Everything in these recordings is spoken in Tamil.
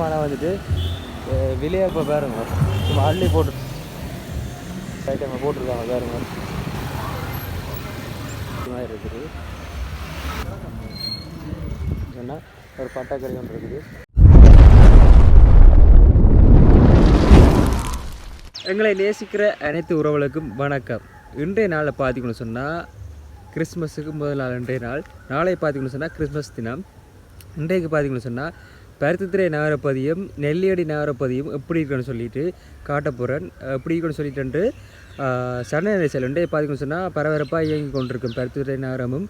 சாமானை வந்துட்டு விலையை இப்போ பாருங்க. சும்மா அள்ளி போட்டு ஐட்டம் போட்டிருக்காங்க பாருங்க. மாதிரி இருக்குது. சொன்னால் ஒரு பட்டாக்கறி ஒன்று இருக்குது. எங்களை நேசிக்கிற அனைத்து உறவுகளுக்கும் வணக்கம். இன்றைய நாளில் பார்த்திங்கன்னு சொன்னால் கிறிஸ்மஸுக்கு முதல் நாள் இன்றைய நாள். நாளை பார்த்திங்கன்னு சொன்னால் கிறிஸ்மஸ் தினம். இன்றைக்கு பார்த்திங்கன்னு சொன்னால் பருத்தித்துறை நகரப்பதியும் நெல்லியடி நகரப்பதியும் எப்படி இருக்குன்னு சொல்லிட்டு காட்ட போகிறேன் எப்படி இருக்குன்னு சொல்லிட்டு சன நெரிசல் இன்றைய சொன்னால் பரபரப்பாக இயங்கி கொண்டிருக்கும் பருத்தித்துறை நகரமும்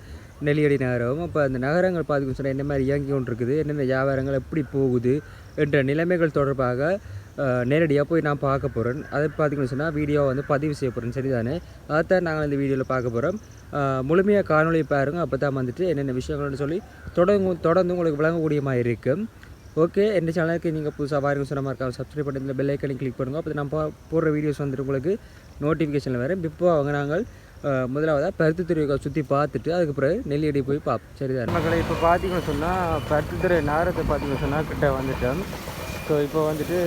நெல்லியடி நகரமும். அப்போ அந்த நகரங்கள் பார்த்தீங்கன்னு சொன்னால் என்ன மாதிரி இயங்கி கொண்டிருக்குது என்னென்ன வியாபாரங்கள் எப்படி போகுது என்ற நிலைமைகள் தொடர்பாக நேரடியாக போய் நான் பார்க்க போகிறேன் அதை பார்த்துக்கணும் சொன்னால் வீடியோ வந்து பதிவு செய்ய போகிறேன் சரிதானே? அதைத்தான் நாங்கள் இந்த வீடியோவில் பார்க்க போகிறோம் முழுமையாக காணொலி பாருங்கள் அப்போ தான் வந்துட்டு என்னென்ன விஷயங்கள்னு சொல்லி தொடர்ந்து தொடர்ந்து உங்களுக்கு விளங்கக்கூடிய மாதிரி இருக்கும். ஓகே எந்த சேனலுக்கு நீங்கள் புதுசாக பாருங்க சொன்ன மாதிரி இருக்காங்க சப்ஸ்கிரைப் பண்ணி இந்த பெல் ஐக்கனை கிளிக் பண்ணுங்கள் அப்போ நம்ம போடுற வீடியோஸ் வந்துட்டு உங்களுக்கு நோட்டிஃபிகேஷனில் வரும். இப்போ அவங்க நாங்கள் முதலாவதாக முதலாவதாக துறையை சுற்றி பார்த்துட்டு அதுக்கு பிறகு நெல்லியடி போய் பார்ப்போம். சரிதான்? மக்களை இப்போ பார்த்தீங்கன்னு சொன்னால் பருத்தித்துறை நகரத்தை பார்த்தீங்கன்னு சொன்னால் கிட்ட வந்துட்டோம். ஸோ இப்போ வந்துட்டு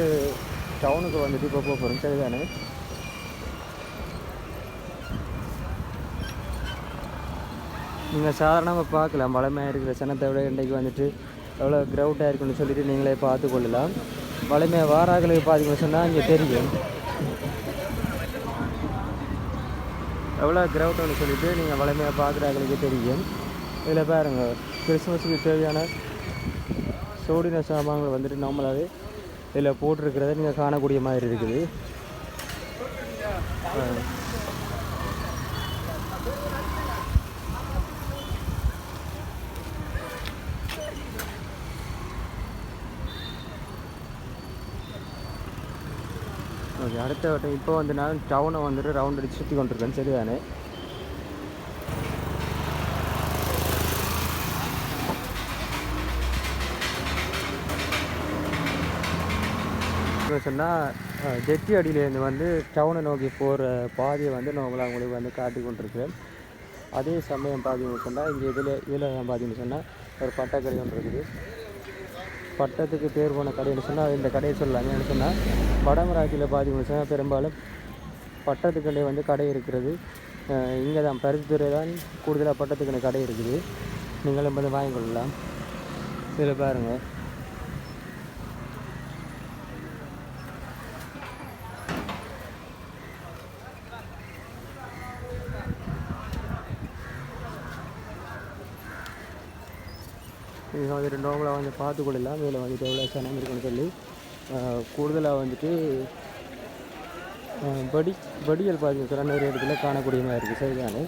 டவுனுக்கு வந்துட்டு இப்போ போக போகிறோம் சரிதானே? நீங்கள் சாதாரணமாக பார்க்கலாம். பழமையாக இருக்கிற சனத்தை விட இன்றைக்கு வந்துட்டு எவ்வளோ க்ரௌட்டாக இருக்குன்னு சொல்லிட்டு நீங்களே பார்த்து கொள்ளலாம். வளமையாக வாராங்களுக்கு பார்த்தீங்கன்னு சொன்னால் இங்கே தெரியும். எவ்வளோ க்ரௌட்டுன்னு சொல்லிட்டு நீங்கள் வளமையாக பார்க்குறாங்களுக்கு தெரியும். இதில் பாருங்கள் கிறிஸ்மஸுக்கு தேவையான சோடின சாமான்கள் வந்துட்டு நார்மலாகவே இதில் போட்டிருக்கிறத நீங்கள் காணக்கூடிய மாதிரி இருக்குது. ஓகே அடுத்த வட்டம் இப்போ வந்து நான் டவுனை வந்துட்டு ரவுண்ட் அடிச்சு சுற்றி கொண்டிருக்கேன். சரிதானே? சொன்னால் ஜெட்டி அடியிலேருந்து வந்து டவுனை நோக்கி போகிற பாதையை வந்து நான் உங்களை உங்களுக்கு வந்து காட்டி கொண்டிருக்கிறேன். அதே சமயம் பார்த்தீங்கன்னு சொன்னால் இங்கே இதில் இதில் பார்த்தீங்கன்னு சொன்னால் ஒரு பட்டக்கடை ஒன்று இருக்குது. பட்டத்துக்கு பேர் போன கடைன்னு சொன்னால் இந்த கடையை சொல்லலாம் ஏன்னு சொன்னால் வடமராட்சியில் பார்த்தீங்கன்னு சொன்னால் பெரும்பாலும் பட்டத்துக்கண்டே வந்து கடை இருக்கிறது. இங்கே தான் பருத்தித்துறை தான் கூடுதலாக பட்டத்துக்கண்டை கடை இருக்குது. நீங்களும் வந்து வாங்கிக்கொள்ளலாம் இதில் பாருங்கள் நீங்கள் வந்துட்டு நோம்பலாக வந்து பார்த்து கொள்ளலாம் இதில் வந்துட்டு எவ்வளோ சனம் இருக்குன்னு சொல்லி கூடுதலாக வந்துட்டு படி படிகள் பார்த்தீங்கன்னா நிறைய இடத்துல காணக்கூடிய மாதிரி இருக்குது சரிதானே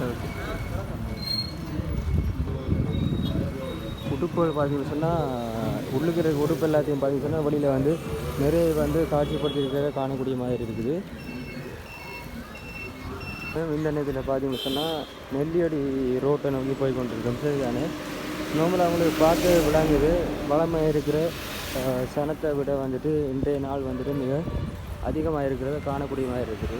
ஓகே உடுப்புகள் பார்த்தீங்கன்னு சொன்னால் உள்ளுக்கு இருக்க உடுப்பு எல்லாத்தையும் பார்த்தீங்கன்னு சொன்னால் வெளியில் வந்து நிறைய வந்து காட்சிப்படுத்தியிருக்கிறத காணக்கூடிய மாதிரி இருக்குது. இந்த நேரத்தில் பார்த்தீங்கன்னு சொன்னால் நெல்லியடி ரோட்டை நோக்கி போய் கொண்டிருக்கோம் சரிதானே நார்மலாக அவங்களுக்கு பார்த்து விளங்குது. வளமை இருக்கிற சனத்தை விட வந்துட்டு இன்றைய நாள் வந்துட்டு மிக அதிகமாக இருக்கிறத காணக்கூடிய மாதிரி இருக்குது.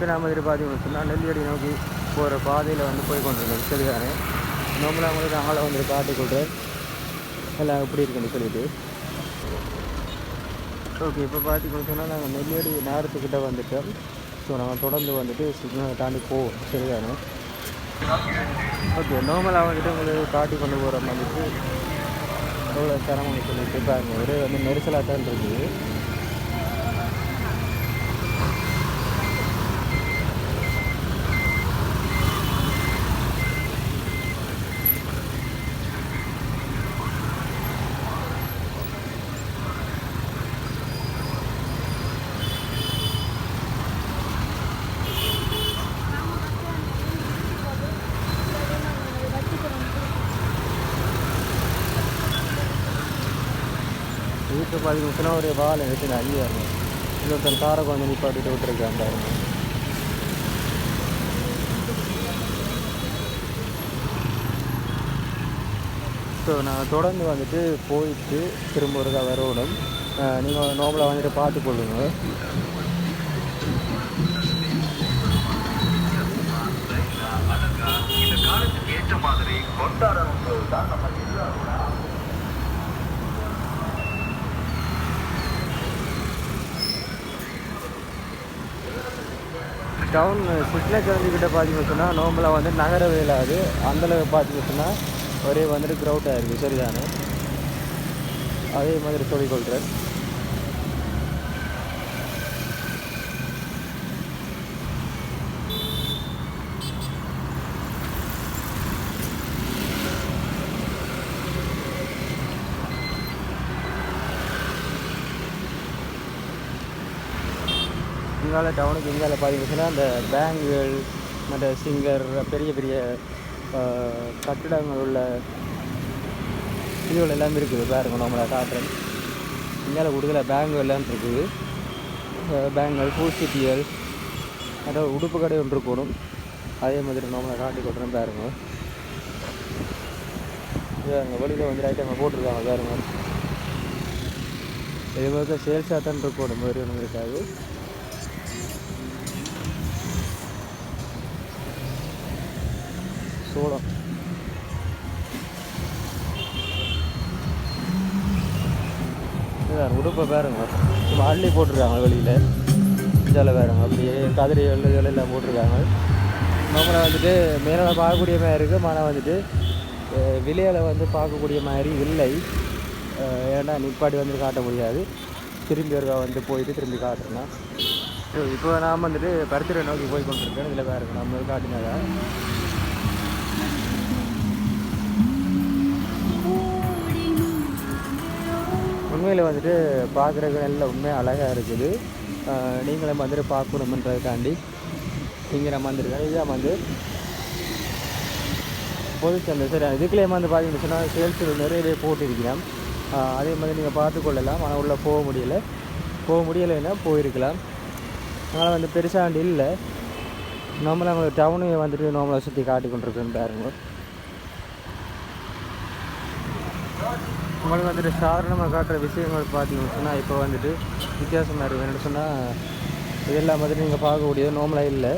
இப்போ நாம் வந்துட்டு பார்த்தீங்கன்னு சொன்னால் நெல்லியடி நோக்கி போகிற பாதையில் வந்து போய் கொண்டிருக்கோம் சரிதானே? நார்மலாக அவங்களுக்கு ஆளை வந்துட்டு காட்டி கொடுறேன் எல்லாம் எப்படி இருக்குன்னு சொல்லிட்டு. ஓகே இப்போ பார்த்தீங்கன்னு சொன்னால் நாங்கள் நெல்லியடி நேரத்துக்கிட்ட வந்துட்டோம். ஸோ நாங்கள் தொடர்ந்து வந்துட்டு சிக்னலை தாண்டி போவோம். சரிதானே? ஓகே நார்மலாக வந்துட்டு உங்களுக்கு காட்டி கொண்டு போகிற மாதிரி எவ்வளோ சிரமம்னு சொல்லிட்டு பாருங்க. ஒரே வந்து நெரிசலாக தான் இருக்குது. வீட்டில் பார்த்தீங்கன்னா ஒரு வாழை வச்சு அழியா இருக்கும் இது ஒருத்தன் காரை கொஞ்சம் நிப்பாட்டிட்டு விட்டுருக்கான் பாருங்க ஸோ நான் தொடர்ந்து வந்துட்டு போயிட்டு திரும்ப ஒருக்கா வரணும் நீங்கள் நோம்பலாக வந்துட்டு பார்த்து கொள்ளுங்க இந்த காலத்துக்கு ஏற்ற மாதிரி கொண்டாடணும் தான் நம்ம எல்லாரும் டவுன் சிட்டில் கிளம்பிக்கிட்ட பார்த்தீங்கன்னு சொன்னால் நோம்பலாக வந்து நகர வேலாது அந்தளவு பார்த்திங்க சொன்னால் ஒரே வந்துட்டு க்ரௌட்டாக இருக்குது சரிதானே? அதே மாதிரி சொல்லிக்கொள்கிறேன் இங்கால டவுனுக்கு இங்கால பார்த்தீங்கன்னா அந்த பேங்குகள் மற்ற சிங்கர் பெரிய பெரிய கட்டிடங்கள் உள்ள இதுகள் எல்லாம் இருக்குது. பாருங்க நம்மளை காட்டுறேன். இங்கால கூடுதலாக பேங்கு எல்லாம் இருக்குது. ஆஹ், பேங்குகள் பூசிட்டிகள் மற்ற உடுப்பு கடை ஒன்று இருக்கணும். அதே மாதிரி நம்மளை காட்டி கொட்டுறேன் பாருங்க. பாருங்க வெளியில் வந்து ஐட்டம் போட்டிருக்காங்க பாருங்க. இது மாதிரி சேல்ஸாக தான் இருக்கணும் மாதிரி ஒன்றும் இருக்காது. சோளம் இதான் உடுப்பை பாருங்க. சும்மா அள்ளி போட்டிருக்காங்க வெளியில். இதில் பாருங்க. அப்படியே கதிரி எள்ளுகள் எல்லாம் போட்டிருக்காங்க. நம்மளை வந்துட்டு மேலே பார்க்கக்கூடிய மாதிரி இருக்குது ஆனால் வந்துட்டு விலையில் வந்து பார்க்கக்கூடிய மாதிரி இல்லை. ஏன்னா நிப்பாட்டி வந்து காட்ட முடியாது. திரும்பி ஒருக்கா வந்து போயிட்டு திரும்பி காட்டுறேன் இப்போ நான் வந்துட்டு பருத்திரை நோக்கி போய் கொண்டிருக்கேன் இதில் பாருங்க நம்ம காட்டினதா. உண்மையில் வந்துட்டு பார்க்குறதுக்கு நல்ல உண்மையாக அழகாக இருக்குது. நீங்களும் வந்துட்டு பார்க்கணுமன்றதுக்காண்டி இங்கே நம்ம வந்திருக்கோம் இதான் வந்து பொதுச்சந்தை சரி இதுக்குள்ளே வந்து பார்த்தீங்கன்னு சொன்னால் சேல்ஸ் நிறையவே போட்டிருக்கிறோம் அதே மாதிரி நீங்கள் பார்த்துக்கொள்ளலாம் ஆனால் உள்ளே போக முடியல. போக முடியலைன்னா போயிருக்கலாம். அதனால் வந்து பெருசாண்டு இல்லை. நம்மளை நம்ம டவுனு வந்துட்டு நம்மளை சுற்றி காட்டி கொண்டிருக்கோன்னு பாருங்க. உங்களுக்கு வந்துட்டு சாதாரணமாக காட்டுற விஷயங்கள் பார்த்தீங்கன்னு சொன்னால் இப்போ வந்துட்டு வித்தியாசமாக இருக்குது என்னென்னு சொன்னால் இதெல்லாம் வந்துட்டு நீங்கள் பார்க்கக்கூடியது நார்மலாக இல்லை.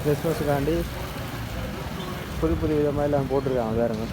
கிறிஸ்மஸுக்காண்டி புது புது விதமாக எல்லாம் போட்டிருக்காங்க பாருங்க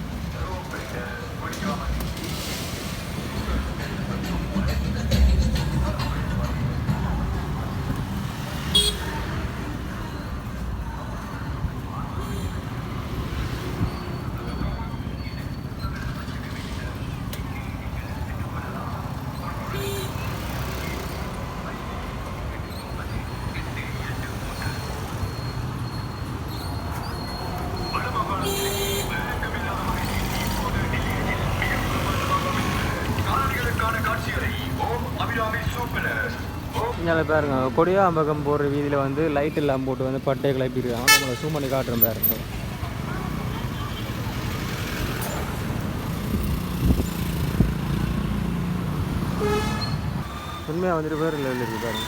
ஓம் இங்கே பாருங்க கொடியாம்பகம் போடுற வீதியில் வந்து லைட் இல்லாமல் போட்டு வந்து பட்டையை கிளப்பிடுறாங்க நம்மளை zoom பண்ணி காட்டுறேன் பாருங்க உண்மையாக வந்துட்டு பேர் லெவலில் இருக்குது பாருங்க.